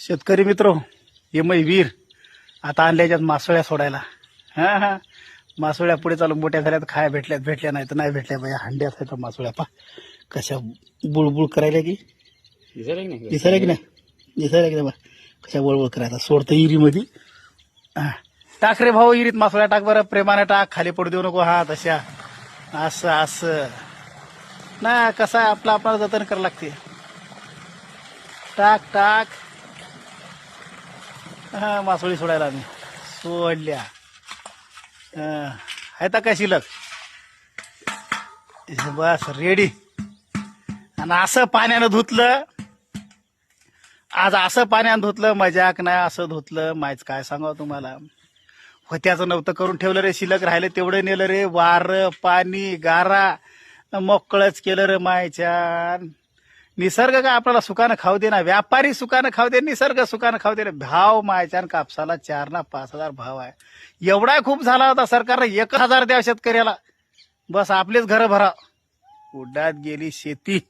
शेतकरी मित्र हे मै वीर आता आणल्याच्यात मासोळ्या सोडायला. हा हा. मासोळ्या पुढे चालू मोठ्या झाल्यात खाया भेटल्यात भेटल्या नाही तर नाही भेटल्या बाया हंड्यात आहेत त्या मासोळ्या पा कशा बुळबुळ करायला की? दिसायला की नाही? दिसायला की नाही? दिसायला की नाही बा? कशा बळबळ करायला सोडतं इरीमध्ये. हा. टाक रे भाऊ इरीत मासोळ्या टाक बरं. प्रेमाने टाक. खाली पडू देऊ नको. हा तशा. असं असं. ना कसं आपलं आपल्याला जतन करावं लागते. टाक टाक. हां मासोळी सोडायला आम्ही. सोडल्या. आहे का शिल्लक? बस रेडी आणि असं पाण्यानं धुतलं आज असं पाण्यानं धुतलं मजाक नाही असं धुतलं माहीत काय सांगावं तुम्हाला? होत्याचं नव्हतं करून ठेवलं रे शिल्लक राहिलं तेवढं नेलं रे. वार पाणी गारा मोकळच केलं रे मायच्या निसर्ग का आपल्याला सुखानं खाऊ दे ना? व्यापारी सुखानं खाऊ दे निसर्ग सुखानं खाऊ दे. भाव मायच्या कापसाला चार ना पाच हजार भाव आहे. एवढा खूप झाला होता सरकारनं एक हजार द्या शेतकऱ्याला. बस आपलेच घरं भरा. उड्डात गेली शेती.